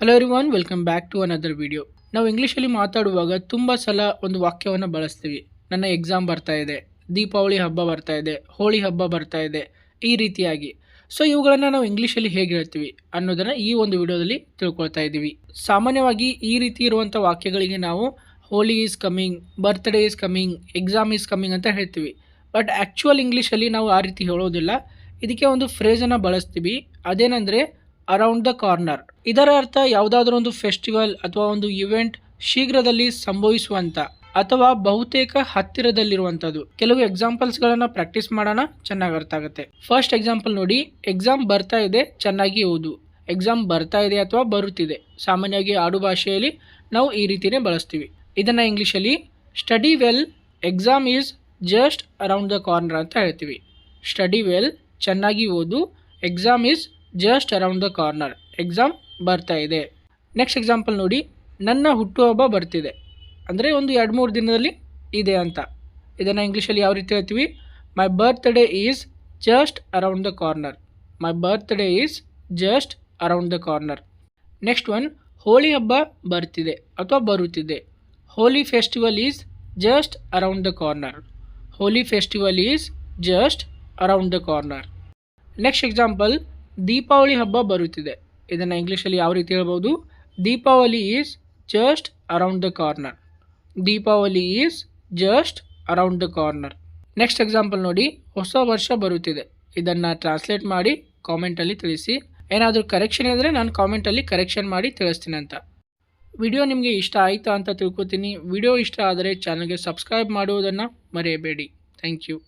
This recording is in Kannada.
Hello everyone welcome back to another video ನಾವು ಇಂಗ್ಲೀಷಲ್ಲಿ ಮಾತಾಡುವಾಗ ತುಂಬ ಸಲ ಒಂದು ವಾಕ್ಯವನ್ನು ಬಳಸ್ತೀವಿ. ನನ್ನ ಎಕ್ಸಾಮ್ ಬರ್ತಾ ಇದೆ, ದೀಪಾವಳಿ ಹಬ್ಬ ಬರ್ತಾ ಇದೆ, ಹೋಳಿ ಹಬ್ಬ ಬರ್ತಾ ಇದೆ, ಈ ರೀತಿಯಾಗಿ. ಸೊ ಇವುಗಳನ್ನು ನಾವು ಇಂಗ್ಲೀಷಲ್ಲಿ ಹೇಗೆ ಹೇಳ್ತೀವಿ ಅನ್ನೋದನ್ನು ಈ ಒಂದು ವಿಡಿಯೋದಲ್ಲಿ ತಿಳ್ಕೊಳ್ತಾ ಇದ್ದೀವಿ. ಸಾಮಾನ್ಯವಾಗಿ ಈ ರೀತಿ ಇರುವಂಥ ವಾಕ್ಯಗಳಿಗೆ ನಾವು Holi is coming birthday is coming exam is coming ಅಂತ ಹೇಳ್ತೀವಿ. ಬಟ್ ಆ್ಯಕ್ಚುಯಲ್ ಇಂಗ್ಲೀಷಲ್ಲಿ ನಾವು ಆ ರೀತಿ ಹೇಳೋದಿಲ್ಲ. ಇದಕ್ಕೆ ಒಂದು ಫ್ರೇಜನ್ನು ಬಳಸ್ತೀವಿ. ಅದೇನೆಂದರೆ ಅರೌಂಡ್ ದ ಕಾರ್ನರ್ ಇದರ ಅರ್ಥ ಯಾವುದಾದ್ರೂ ಒಂದು ಫೆಸ್ಟಿವಲ್ ಅಥವಾ ಒಂದು ಇವೆಂಟ್ ಶೀಘ್ರದಲ್ಲಿ ಸಂಭವಿಸುವಂತ ಅಥವಾ ಬಹುತೇಕ ಹತ್ತಿರದಲ್ಲಿರುವಂಥದ್ದು ಕೆಲವು ಎಕ್ಸಾಂಪಲ್ಸ್ಗಳನ್ನು ಪ್ರಾಕ್ಟೀಸ್ ಮಾಡೋಣ, ಚೆನ್ನಾಗಿ ಅರ್ಥ ಆಗುತ್ತೆ. ಫಸ್ಟ್ ಎಕ್ಸಾಂಪಲ್ ನೋಡಿ ಎಕ್ಸಾಮ್ ಬರ್ತಾ ಇದೆ, ಚೆನ್ನಾಗಿ ಓದು. ಎಕ್ಸಾಮ್ ಬರ್ತಾ ಇದೆ ಅಥವಾ ಬರುತ್ತಿದೆ. ಸಾಮಾನ್ಯವಾಗಿ ಆಡು ಭಾಷೆಯಲ್ಲಿ ನಾವು ಈ ರೀತಿನೇ ಬಳಸ್ತೀವಿ. ಇದನ್ನು ಇಂಗ್ಲೀಷಲ್ಲಿ study well exam is just around the corner ಅಂತ ಹೇಳ್ತೀವಿ. ಸ್ಟಡಿ ವೆಲ್ ಚೆನ್ನಾಗಿ ಓದು exam is just around the corner exam ಬರ್ತಾ ಇದೆ. ನೆಕ್ಸ್ಟ್ ಎಕ್ಸಾಂಪಲ್ ನೋಡಿ. ನನ್ನ ಹುಟ್ಟುಹಬ್ಬ ಬರ್ತಿದೆ. ಅಂದರೆ ಒಂದು ಎರಡು ಮೂರು ದಿನದಲ್ಲಿ ಇದೆ ಅಂತ. ಇದನ್ನು ಇಂಗ್ಲೀಷಲ್ಲಿ ಯಾವ ರೀತಿ ಹೇಳ್ತೀವಿ? My birthday is just around the corner my birthday is just around the corner next one Holi ಹಬ್ಬ ಬರ್ತಿದೆ ಅಥವಾ ಬರುತ್ತಿದೆ. Holi festival is just around the corner Holi festival is just around the corner next example Deepavali ಹಬ್ಬ ಬರುತ್ತಿದೆ. ಇದನ್ನು ಇಂಗ್ಲೀಷಲ್ಲಿ ಯಾವ ರೀತಿ ಹೇಳ್ಬೋದು Deepavali is just around the corner Deepavali is just around the corner next example ನೋಡಿ, ಹೊಸ ವರ್ಷ ಬರುತ್ತಿದೆ. ಇದನ್ನು ಟ್ರಾನ್ಸ್ಲೇಟ್ ಮಾಡಿ ಕಾಮೆಂಟಲ್ಲಿ ತಿಳಿಸಿ. ಏನಾದರೂ ಕರೆಕ್ಷನ್ ಇದ್ದರೆ ನಾನು ಕಾಮೆಂಟಲ್ಲಿ ಕರೆಕ್ಷನ್ ಮಾಡಿ ತಿಳಿಸ್ತೀನಿ ಅಂತ. ವಿಡಿಯೋ ನಿಮಗೆ ಇಷ್ಟ ಆಯಿತಾ ಅಂತ ತಿಳ್ಕೊತೀನಿ. ವಿಡಿಯೋ ಇಷ್ಟ ಆದರೆ ಚಾನಲ್ಗೆ ಸಬ್ಸ್ಕ್ರೈಬ್ ಮಾಡುವುದನ್ನು ಮರೆಯಬೇಡಿ. Thank you